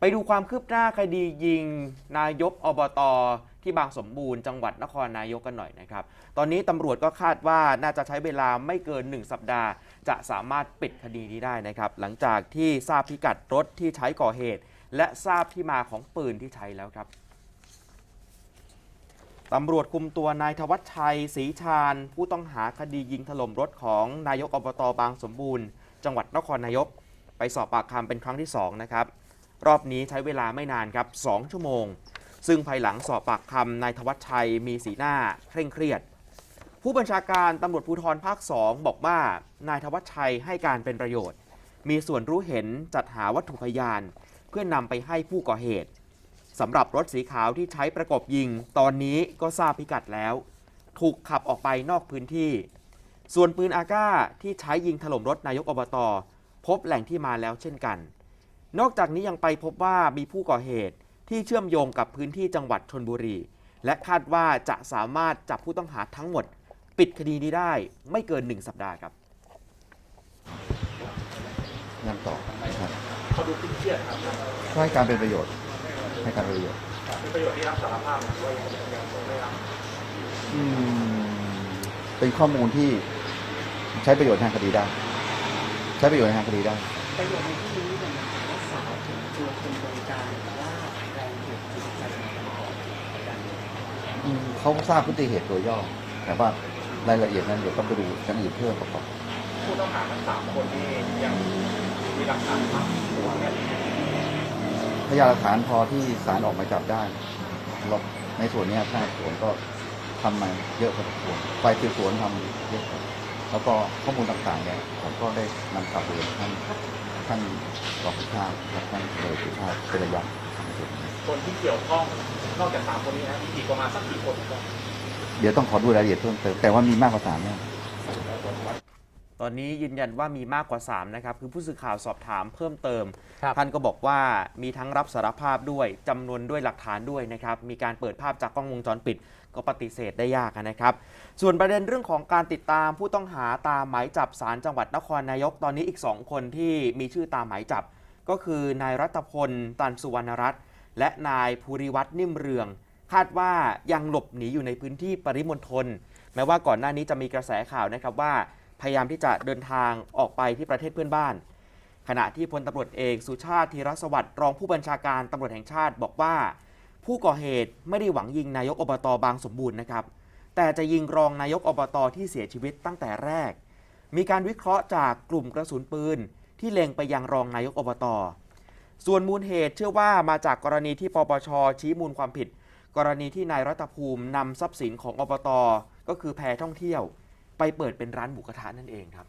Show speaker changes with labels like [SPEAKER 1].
[SPEAKER 1] ไปดูความคืบหน้าคดียิงนายกอบตที่บางสมบูรณ์จังหวัดนครนายกกันหน่อยนะครับ ตอนนี้ตำรวจก็คาดว่าน่าจะใช้เวลาไม่เกิน 1 สัปดาห์ จะสามารถปิดคดีนี้ได้นะครับ หลังจากที่ทราบพิกัดรถที่ใช้ก่อเหตุ และทราบที่มาของปืนที่ใช้แล้วครับตำรวจคุมตัวนายธวัชชัยศรีชาญ ผู้ต้องหาคดียิงถล่มรถของนายกอบตบางสมบูรณ์ จังหวัดนครนายก ไปสอบปากคำเป็นครั้งที่2นะครับ รอบนี้ใช้เวลาไม่นานครับ 2 ชั่วโมง ซึ่งภายหลังสอบปากคำนายธวัชชัยมีสีหน้าเคร่งเครียด ผู้บัญชาการตำรวจภูธรภาค 2 บอกว่านายธวัชชัยให้การเป็นประโยชน์ มีส่วนรู้เห็นจัดหาวัตถุพยาน เพื่อนำไปให้ผู้ก่อเหตุสำหรับรถสีขาวที่ใช้ประกบยิง ตอนนี้ก็ทราบพิกัดแล้ว ถูกขับออกไปนอกพื้นที่ ส่วนปืนอาก้าที่ใช้ยิงถล่มรถนายกอบต พบแหล่งที่มาแล้วเช่นกัน นอกจากนี้ยังไปพบว่ามีผู้ก่อเหตุที่เชื่อมโยงกับพื้นที่จังหวัดชนบุรี และคาดว่าจะสามารถจับผู้ต้องหาทั้งหมด ปิดคดีนี้ได้ไม่เกิน 1 สัปดาห์ครับ
[SPEAKER 2] นำต่อนะครับ
[SPEAKER 3] เขาดูเครียดครับ
[SPEAKER 2] ก็ให้การเป็นประโยชน์ให้การเป็นประโยชน์
[SPEAKER 3] เป็นประโยชน์ที่รับสารภาพว่ายังยังคงไม่รับ
[SPEAKER 2] อืมเป็นข้อมูลที่ใช้ประโยชน์ทางคดีได้ ใช้ประโยชน์ในทางคดีได้
[SPEAKER 4] ประโยชน์ในที่นี้ คนบริการหรือว่าแรงเหตุจูงใจการก่อเหตุการณ์นี้
[SPEAKER 2] อืมเขาทราบพฤติเหตุโดยย่อ แต่ว่ารายละเอียดนั้นเดี๋ยวต้องไปดูอย่างอื่นเพิ่มประกอบ
[SPEAKER 3] ผู้ต้องหาทั้งสามคนนี้ยังมีหลักฐานมากตัวเนี่ย
[SPEAKER 2] พยานหลักฐานพอที่ศาลออกหมายจับได้เราในส่วนนี้ยพนักงาสวนก็ทำมาเยอะพอสมควรฝ่ายสืบสวนทำเยอะแล้วก็ข้อมูลต่างๆเนี่ยผมก็ได้นำกลับเรียนท่านท่านรองผู้ชาท่านเลย เป็นระยะในส่วนนี้
[SPEAKER 3] คนที่เกี่ยวข้องนอกจากสามคนนี้นะมีอีกประมาณสักกี่คนครับ
[SPEAKER 2] เดี๋ยวต้องขอดูรายละเอียดเพิ่มเติมแต่ว่ามีมากกว่าสามแน่
[SPEAKER 1] ตอนนี้ยืนยันว่ามีมากกว่า 3 นะครับ คือผู้สื่อข่าวสอบถามเพิ่มเติม
[SPEAKER 4] ครับ
[SPEAKER 1] ท่านก็บอกว่ามีทั้งรับสารภาพด้วยจำนวนด้วยหลักฐานด้วยนะครับ มีการเปิดภาพจากกล้องวงจรปิด ก็ปฏิเสธได้ยากนะครับ ส่วนประเด็นเรื่องของการติดตามผู้ต้องหาตามหมายจับสารจังหวัดนครนายก ตอนนี้อีก 2 คนที่มีชื่อตามหมายจับ ก็คือนายรัตพลตันสุวรรณรัตน์และนายภูริวัฒน์นิ่มเรือง คาดว่ายังหลบหนีอยู่ในพื้นที่ปริมณฑลแม้ว่าก่อนหน้านี้จะมีกระแสข่าวนะครับว่า พยายามที่จะเดินทางออกไปที่ประเทศเพื่อนบ้าน ขณะที่พลตำรวจเอกสุชาติธีรสวัสดิ์รองผู้บัญชาการตำรวจแห่งชาติบอกว่า ผู้ก่อเหตุไม่ได้หวังยิงนายกอบตบางสมบูรณ์นะครับแต่จะยิงรองนายกอบตที่เสียชีวิตตั้งแต่แรก มีการวิเคราะห์จากกลุ่มกระสุนปืน ที่เล็งไปยังรองนายกอบต ส่วนมูลเหตุเชื่อว่ามาจากกรณีที่ปปชชี้มูลความผิด กรณีที่นายรัตภูมินำทรัพย์สินของอบต ก็คือแพรท่องเที่ยว ไปเปิดเป็นร้านหมูกระทะนั่นเองครับ